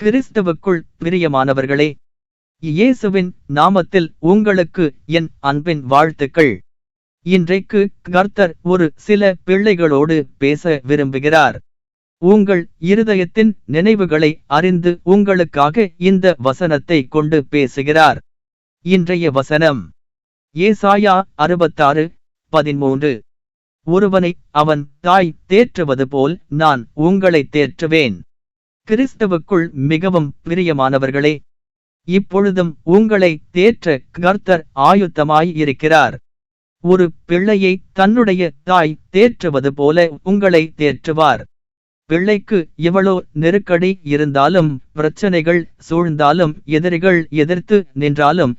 கிறிஸ்தவுக்குள் பிரியமானவர்களே இயேசுவின் நாமத்தில் உங்களுக்கு என் அன்பின் வாழ்த்துக்கள். இன்றைக்கு கர்த்தர் ஒரு சில பிள்ளைகளோடு பேச விரும்புகிறார். உங்கள் இருதயத்தின் நினைவுகளை அறிந்து உங்களுக்காக இந்த வசனத்தை கொண்டு பேசுகிறார். இன்றைய வசனம் ஏசாயா அறுபத்தாறு பதிமூன்று. ஒருவனை அவன் தாய் தேற்றுவது போல் நான் உங்களை தேற்றுவேன். கிறிஸ்தவுக்குள் மிகவும் பிரியமானவர்களே இப்பொழுதும் உங்களை தேற்ற கர்த்தர் ஆயுத்தமாயிருக்கிறார் ஒரு பிள்ளையை தன்னுடைய தாய் தேற்றுவது போல உங்களை தேற்றுவார். பிள்ளைக்கு எவ்வளோ நெருக்கடி இருந்தாலும் பிரச்சனைகள் சூழ்ந்தாலும் எதிரிகள் எதிர்த்து நின்றாலும்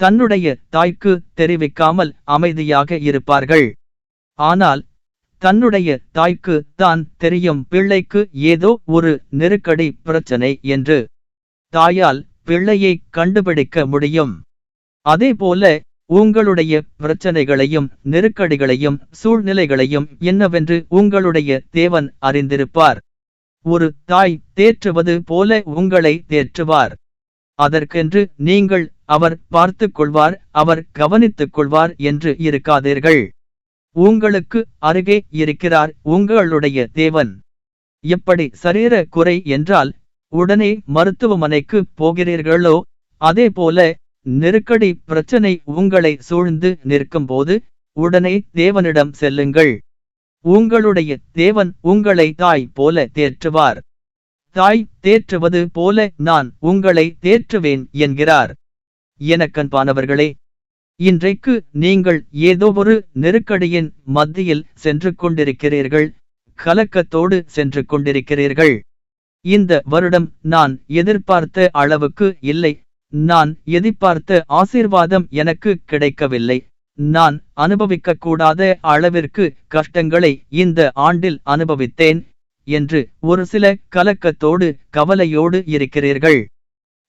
தன்னுடைய தாய்க்கு தெரிவிக்காமல் அமைதியாக இருப்பார்கள். ஆனால் தன்னுடைய தாய்க்கு தான் தெரியும் பிள்ளைக்கு ஏதோ ஒரு நெருக்கடி பிரச்சனை என்று தாயால் பிள்ளையை கண்டுபிடிக்க முடியும். அதேபோல உங்களுடைய பிரச்சனைகளையும் நெருக்கடிகளையும் சூழ்நிலைகளையும் என்னவென்று உங்களுடைய தேவன் அறிந்திருப்பார். ஒரு தாய் தேற்றுவது போல உங்களை தேற்றுவார். அதற்கென்று நீங்கள் அவர் பார்த்து கொள்வார் அவர் கவனித்துக் கொள்வார் என்று இருக்காதீர்கள். உங்களுக்கு அருகே இருக்கிறார் உங்களுடைய தேவன். எப்படி சரீர குறை என்றால் உடனே மருத்துவமனைக்கு போகிறீர்களோ? அதே போல நெருக்கடி பிரச்சனை உங்களை சூழ்ந்து நிற்கும்போது உடனே தேவனிடம் செல்லுங்கள். உங்களுடைய தேவன் உங்களை தாய் போல தேற்றுவார். தாய் தேற்றுவது போல நான் உங்களை தேற்றுவேன் என்கிறார். எனக்கன்பானவர்களே இன்றைக்கு நீங்கள் ஏதோ ஒரு நெருக்கடியின் மத்தியில் சென்று கொண்டிருக்கிறீர்கள் கலக்கத்தோடு சென்று கொண்டிருக்கிறீர்கள். இந்த வருடம் நான் எதிர்பார்த்த அளவுக்கு இல்லை. நான் எதிர்பார்த்த ஆசீர்வாதம் எனக்கு கிடைக்கவில்லை. நான் அனுபவிக்க கூடாத அளவிற்கு கஷ்டங்களை இந்த ஆண்டில் அனுபவித்தேன் என்று ஒரு சில கலக்கத்தோடு கவலையோடு இருக்கிறீர்கள்.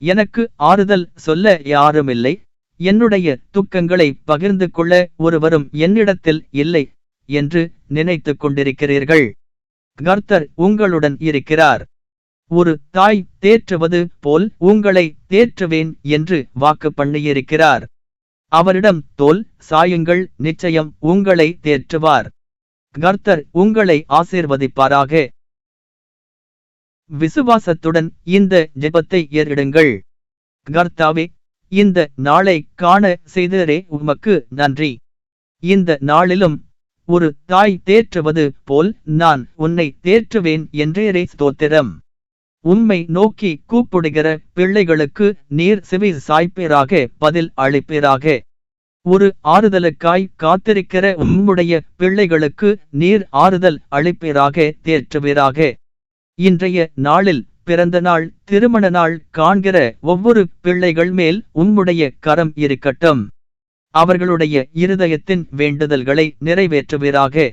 எனக்கு ஆறுதல் சொல்ல யாருமில்லை. என்னுடைய துக்கங்களை பகிர்ந்து கொள்ள ஒருவரும் என்னிடத்தில் இல்லை என்று நினைத்து கொண்டிருக்கிறீர்கள். கர்த்தர் உங்களுடன் இருக்கிறார். ஒரு தாய் தேற்றுவது போல் உங்களை தேற்றுவேன் என்று வாக்கு பண்ணியிருக்கிறார். அவரிடம் தோல் சாயுங்கள் நிச்சயம் உங்களை தேற்றுவார். கர்த்தர் உங்களை ஆசீர்வதிப்பாராக. விசுவாசத்துடன் இந்த ஜெபத்தை ஏறிடுங்கள் கர்த்தாவே இந்த நாளை காண செய்தரே உமக்கு நன்றி. இந்த நாளிலும் ஒரு தாய் தேற்றுவது போல் நான் உன்னை தேற்றுவேன் என்றேரே ஸ்தோத்திரம். உம்மை நோக்கி கூப்பிடுகிற பிள்ளைகளுக்கு நீர் செவி சாய்ப்பீராக பதில் அளிப்பீராக. ஒரு ஆறுதலுக்காய் காத்திருக்கிற உம்முடைய பிள்ளைகளுக்கு நீர் ஆறுதல் அளிப்பீராக தேற்றுவீராக. இன்றைய நாளில் பிறந்த நாள் திருமண நாள் காண்கிற ஒவ்வொரு பிள்ளைகள் மேல் உம்முடைய கரம் இருக்கட்டும். அவர்களுடைய இருதயத்தின் வேண்டுதல்களை நிறைவேற்றுவீராக.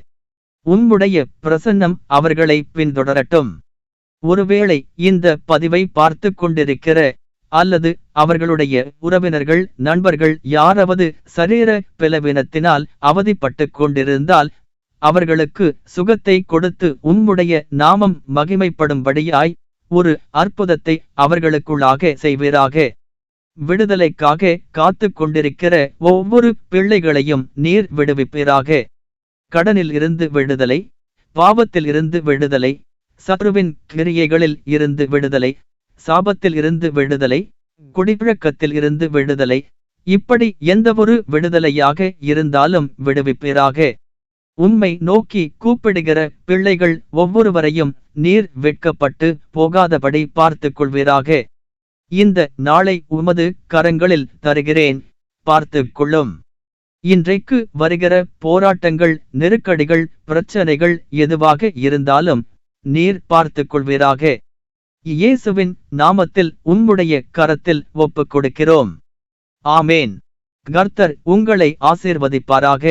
உம்முடைய பிரசன்னம் அவர்களை பின்தொடரட்டும். ஒருவேளை இந்த பதிவை பார்த்து கொண்டிருக்கிற அல்லது அவர்களுடைய உறவினர்கள் நண்பர்கள் யாராவது சரீர பிளவினத்தினால் அவதிப்பட்டு கொண்டிருந்தால் அவர்களுக்கு சுகத்தை கொடுத்து உம்முடைய நாமம் மகிமைப்படும்படியாய் ஒரு அற்புதத்தை அவர்களுக்குள்ளாக செய்வீராக. விடுதலைக்காக காத்து கொண்டிருக்கிற ஒவ்வொரு பிள்ளைகளையும் நீர் விடுவிப்பீராக. கடனில் இருந்து விடுதலை பாவத்தில் இருந்து விடுதலை சத்ருவின் கிரியைகளில் இருந்து விடுதலை சாபத்தில் இருந்து விடுதலை குடிப்பழக்கத்தில் இருந்து விடுதலை இப்படி எந்தவொரு விடுதலையாக இருந்தாலும் விடுவிப்பீராக. உம்மை நோக்கி கூப்பிடுகிற பிள்ளைகள் ஒவ்வொருவரையும் நீர் வெட்கப்பட்டு போகாதபடி பார்த்து கொள்வீராக இந்த நாளை உமது கரங்களில் தருகிறேன். பார்த்து கொள்ளும் இன்றைக்கு வருகிற போராட்டங்கள் நெருக்கடிகள் பிரச்சனைகள் எதுவாக இருந்தாலும் நீர் பார்த்து கொள்வீராக இயேசுவின் நாமத்தில் உம்முடைய கரத்தில் ஒப்புக் கொடுக்கிறோம் ஆமேன். கர்த்தர் உங்களை ஆசீர்வதிப்பாராக.